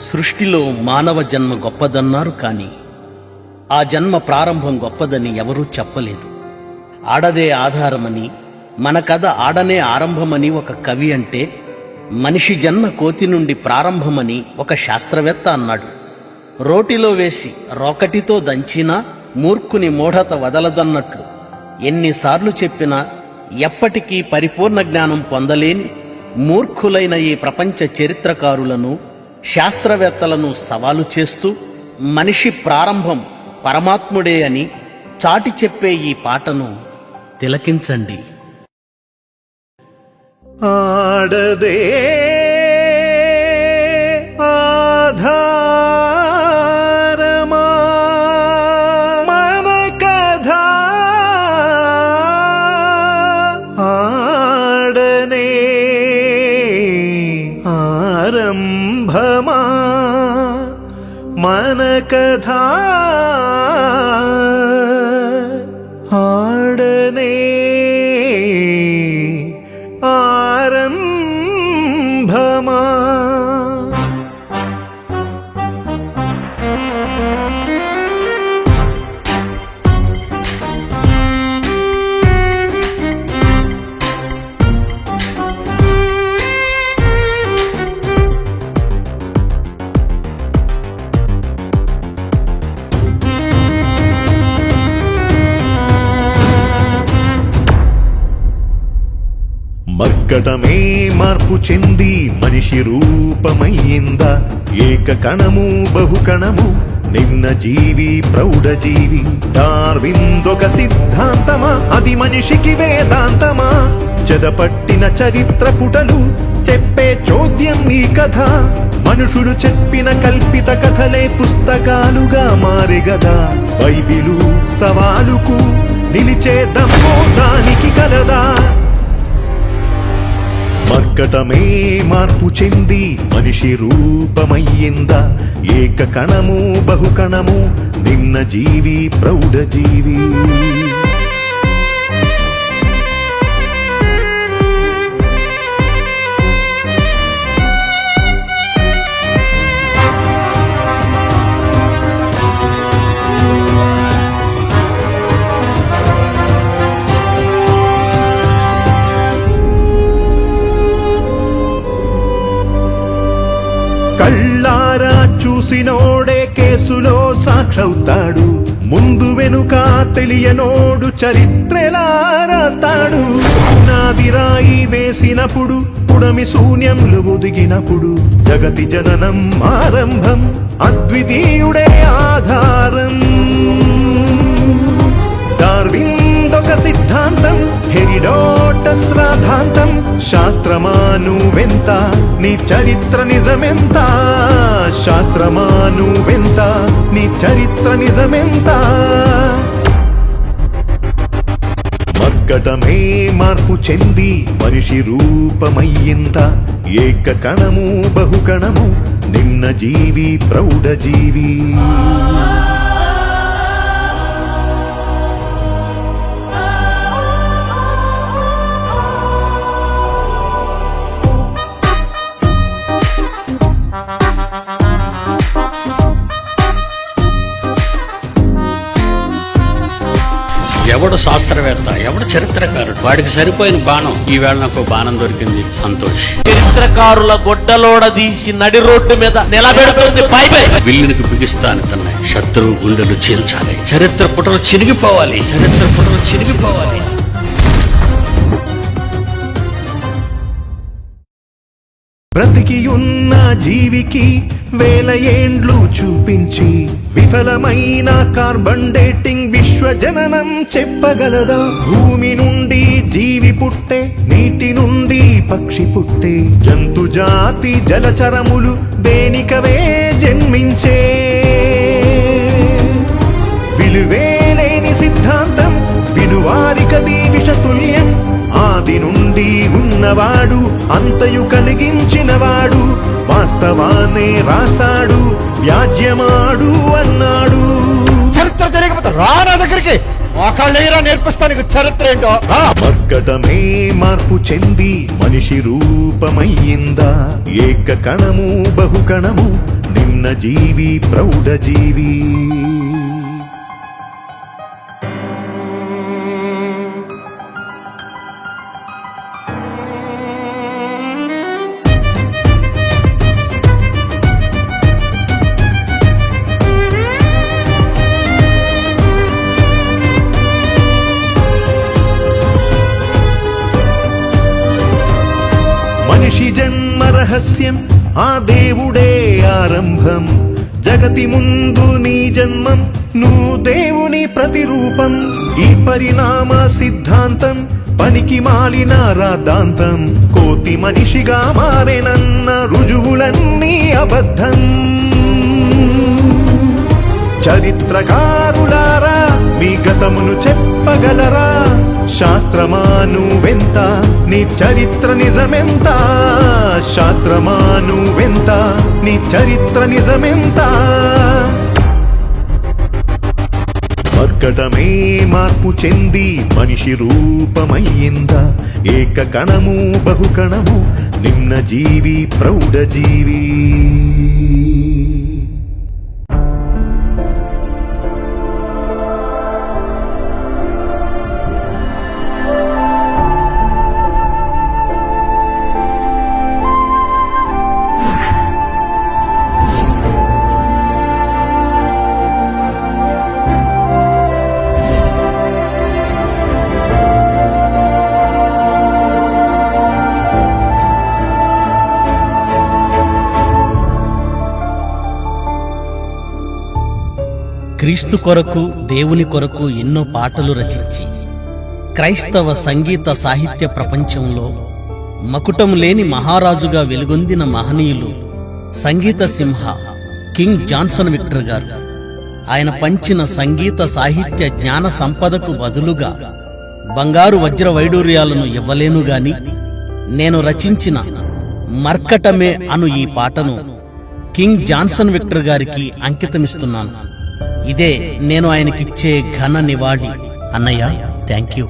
సృష్టిలో మానవ జన్మ గొప్పదన్నారు కానీ ఆ జన్మ ప్రారంభం గొప్పదని ఎవరూ చెప్పలేదు. ఆడదే ఆధారమని మన కథ ఆడనే ఆరంభమని ఒక కవి అంటే మనిషి జన్మ కోతి నుండి ప్రారంభమని ఒక శాస్త్రవేత్త అన్నాడు. రోటిలో వేసి రోకటితో దంచినా మూర్ఖుని మూఢత వదలదన్నట్లు ఎన్నిసార్లు చెప్పినా ఎప్పటికీ పరిపూర్ణ జ్ఞానం పొందలేని మూర్ఖులైన ఈ ప్రపంచ చరిత్రకారులను శాస్త్రవేత్తలను సవాలు చేస్తూ మనిషి ప్రారంభం పరమాత్ముడే అని చాటి చెప్పే ఈ పాటను తిలకించండి. ఆడదే ఆరంభమా మన మర్కటమే మార్పు చెంది మనిషి రూపమయ్యిందా? ఏక కణము బహుకణము నిన్న జీవి ప్రౌఢజీవి డార్విందొక సిద్ధాంతమా? అది మనిషికి వేదాంతమా? చెదపట్టిన చరిత్ర పుటలు చెప్పే చోద్యం ఈ కథ. మనుషులు చెప్పిన కల్పిత కథలే పుస్తకాలుగా మారిగదా బైబిలు సవాలుకు నిలిచే దమ్మో దానికి కలదా? మర్కటమే మార్పు చెంది మనిషి రూపమయ్యిందా? ఏక కణము బహుకణము నిన్న జీవి ప్రౌఢ జీవి. చూసినోడే కేసులో సాక్షవుతాడు. ముందు వెనుక తెలియనోడు చరిత్రలా రాస్తాడు. నాది రాయి వేసినప్పుడు పుడమి శూన్యంలు ఒదిగినప్పుడు జగతి జననం ఆరంభం అద్వితీయుడే ఆధారం. డార్విందొక సిద్ధాంతం హెరిడోటస్ రాధాంతం శాస్త్రమాను వెంత నీ చరిత్ర నిజమెంతా? శాస్త్రమాను నువ్వెంత? నీ చరిత్ర నిజమెంత? మర్కటమే మార్పు చెంది మనిషి రూపమయ్యింత. ఏక కణము బహుకణము నిన్న జీవి ప్రౌఢ జీవి. ఎవడు శాస్త్రవేత్త ఎవడు చరిత్రకారుడు? వాడికి సరిపోయిన బాణం. ఈవేళ నాకు బాణం దొరికింది. సంతోష్. చరిత్రకారుల గొడ్డలోడ తీసి నడి రోడ్డు మీద నిలబెడుతుంది. విల్లునికి బిగిస్తాను తన్నాయి శత్రువు గుండెలు చీల్చాలి. చరిత్ర పుటలు చినిగిపోవాలి. చరిత్ర పుటలు చినిగిపోవాలి. బ్రతికి ఉన్న జీవికి వేల ఏండ్లు చూపించి విఫలమైన కార్బన్ డేటింగ్ విశ్వజననం చెప్పగలదా? భూమి నుండి జీవి పుట్టే నీటి నుండి పక్షి పుట్టే జంతు జాతి జలచరములు దేనికవే జన్మించే? విలువేలేని సిద్ధాంతం విలువారికది విషతుల్యం ఆది నుండి ఉన్నవాడు అంతయు కలిగించినవాడు వాస్తవాన్నే రాశాడు వ్యాజ్యమాడు అన్నాడు. చరిత్ర జరిగిపోతే రా నా దగ్గరికి. మోకాళ్ళేరా నేర్పిస్తాను చరిత్ర ఏంటో. రా. మర్కటమే మార్పు చెంది మనిషి రూపమయ్యిందా? ఏక కణము బహుకణము నిమ్న జీవి ప్రౌఢ జీవి. మనిషి జన్మ రహస్యం ఆ దేవుడే ఆరంభం జగతి ముందు నీ జన్మం నువ్వు దేవుని ప్రతిరూపం ఈ పరిణామ సిద్ధాంతం పనికి మాలిన రాద్ధాంతం కోతి మనిషిగా మారేనన్న రుజువులన్నీ అబద్ధం చరిత్రకారులారా మీ గతమును చెప్పగలరా శాస్త్రమా నువ్వెంత నీ చరిత్ర నిజమెంత? శాస్త్రమా నువ్వెంత నీ చరిత్ర నిజమెంత? మర్కటమే మార్పు చెంది మనిషి రూపమయ్యిందా? ఏక కణము బహుకణము నిమ్న జీవి ప్రౌఢ జీవి. క్రీస్తు కొరకు దేవుని కొరకు ఎన్నో పాటలు రచించి క్రైస్తవ సంగీత సాహిత్య ప్రపంచంలో మకుటం లేని మహారాజుగా వెలుగొందిన మహనీయులు సంగీత సింహ కింగ్ జాన్సన్ విక్టర్ గారు. ఆయన పంచిన సంగీత సాహిత్య జ్ఞాన సంపదకు బదులుగా బంగారు వజ్ర వైడూర్యాలను ఇవ్వలేను గాని నేను రచించిన మర్కటమే అను ఈ పాటను కింగ్ జాన్సన్ విక్టర్ గారికి అంకితమిస్తున్నాను. ఇదే నేను ఆయనకిచ్చే ఘన నివాళి. అన్నయ్య థ్యాంక్ యూ